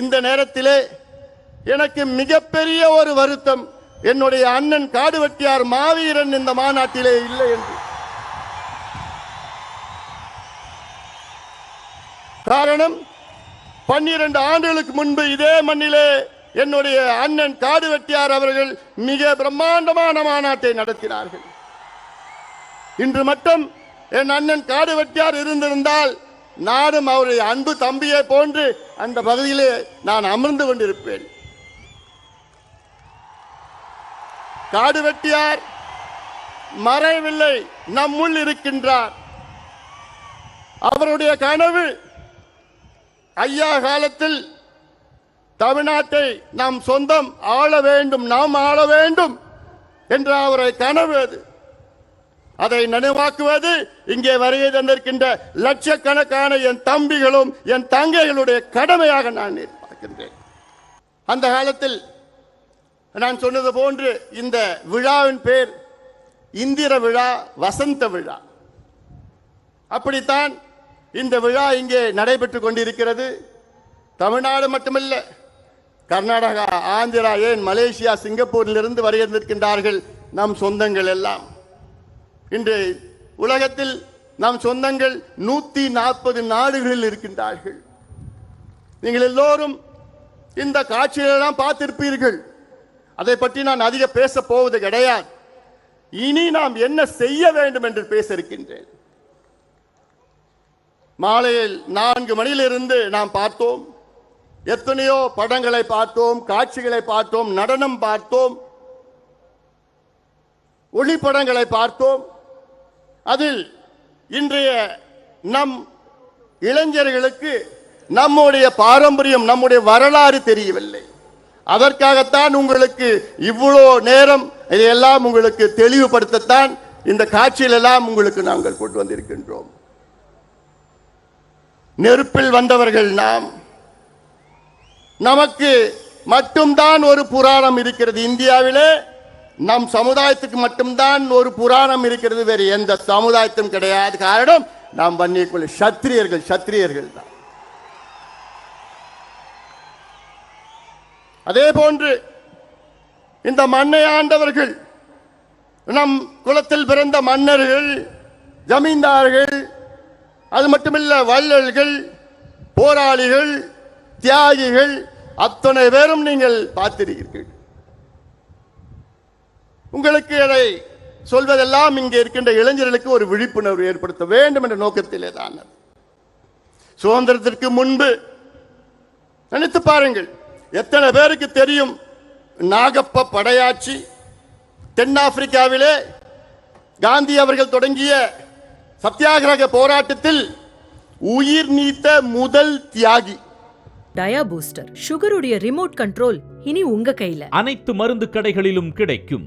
இந்த நேரத்திலே எனக்கு மிகப்பெரிய ஒரு வருத்தம். என்னுடைய அண்ணன் காடுவெட்டியார் மாவீரன் இந்த மாநாட்டிலே இல்லை என்று. காரணம் பன்னிரண்டு ஆண்டுகளுக்கு முன்பு இதே மண்ணிலே என்னுடைய அண்ணன் காடு வெட்டியார் அவர்கள் மிக பிரம்மாண்டமான மாநாட்டை நடத்தினார்கள். இன்று மட்டும் என் அண்ணன் காடு வெட்டியார் இருந்திருந்தால் நானும் அவருடைய அன்பு தம்பியை போன்று அந்த பகுதியிலே நான் அமர்ந்து கொண்டிருப்பேன். காடு வெட்டியார் மறைவில்லை நம்முள் இருக்கின்றார். அவருடைய கனவு ஐயா காலத்தில் தமிழ்நாட்டை நாம் சொந்தம் ஆள வேண்டும் நாம் ஆள வேண்டும் என்ற அவரை கனவு அது. அதை நினைவாக்குவது இங்கே வருகை தந்திருக்கின்ற லட்சக்கணக்கான என் தம்பிகளும் என் தங்கைகளுடைய கடமையாக நான் பார்க்கின்றேன் அந்த காலத்தில் நான் சொன்னது போன்று இந்த விழாவின் பேர் இந்திர விழா வசந்த விழா. அப்படித்தான் இந்த விழா இங்கே நடைபெற்று கொண்டிருக்கிறது. தமிழ்நாடு மட்டுமல்ல கர்நாடகா ஆந்திரா ஏன் மலேசியா சிங்கப்பூரிலிருந்து வருகின்றிருக்கின்றார்கள் நம் சொந்தங்கள் எல்லாம். இன்று உலகத்தில் நம் சொந்தங்கள் நூத்தி நாற்பது நாடுகளில் இருக்கின்றார்கள். நீங்கள் எல்லோரும் இந்த காட்சிகளெல்லாம் பார்த்திருப்பீர்கள். அதை பற்றி நான் அதிக பேச போவது கிடையாது. இனி நாம் என்ன செய்ய வேண்டும் என்று பேச இருக்கின்றேன். மாலையில் நான்கு மணியிலிருந்து நாம் பார்த்தோம். எத்தனையோ படங்களை பார்த்தோம் காட்சிகளை பார்த்தோம் நடனம் பார்த்தோம் ஒளிப்படங்களை பார்த்தோம். அதில் இன்றைய நம் இளைஞர்களுக்கு நம்முடைய பாரம்பரியம் நம்முடைய வரலாறு தெரியவில்லை. அதற்காகத்தான் உங்களுக்கு இவ்வளோ நேரம் இதையெல்லாம் உங்களுக்கு தெளிவுபடுத்தத்தான் இந்த காட்சியிலெல்லாம் உங்களுக்கு நாங்கள் கொண்டு வந்திருக்கின்றோம். நெருப்பில் வந்தவர்கள் நாம். நமக்கு மட்டும்தான் ஒரு புராணம் இருக்கிறது இந்தியாவிலே. நம் சமுதாயத்துக்கு மட்டும்தான் ஒரு புராணம் இருக்கிறது வேறு எந்த சமுதாயத்தும் கிடையாது. காரணம் நாம் பண்ணிக்குள்ள சத்திரியர்கள் சத்திரியர்கள் தான். அதே போன்று இந்த மண்ணை ஆண்டவர்கள் நம் குலத்தில் பிறந்த மன்னர்கள் ஜமீன்தார்கள் அது மட்டுமில்ல வள்ளல்கள் போராளிகள் தியாகிகள் அத்தனை பேரும் நீங்கள் பார்த்திருக்கிறீர்கள். உங்களுக்கு அதை சொல்வதெல்லாம் இங்கே இருக்கின்ற இளைஞர்களுக்கு ஒரு விழிப்புணர்வு ஏற்படுத்த வேண்டும் என்ற நோக்கத்திலே தான். சுதந்திரத்திற்கு முன்பு நினைத்து பாருங்கள் எத்தனை பேருக்கு தெரியும் நாகப்ப படையாட்சி தென்னாப்பிரிக்காவிலே காந்தி அவர்கள் தொடங்கிய சத்தியாகிரக போராட்டத்தில் உயிர் நீத்த முதல் தியாகி. டயா பூஸ்டர் சுகருடைய ரிமோட் கண்ட்ரோல் இனி உங்க கையில. அனைத்து மருந்து கடைகளிலும் கிடைக்கும்.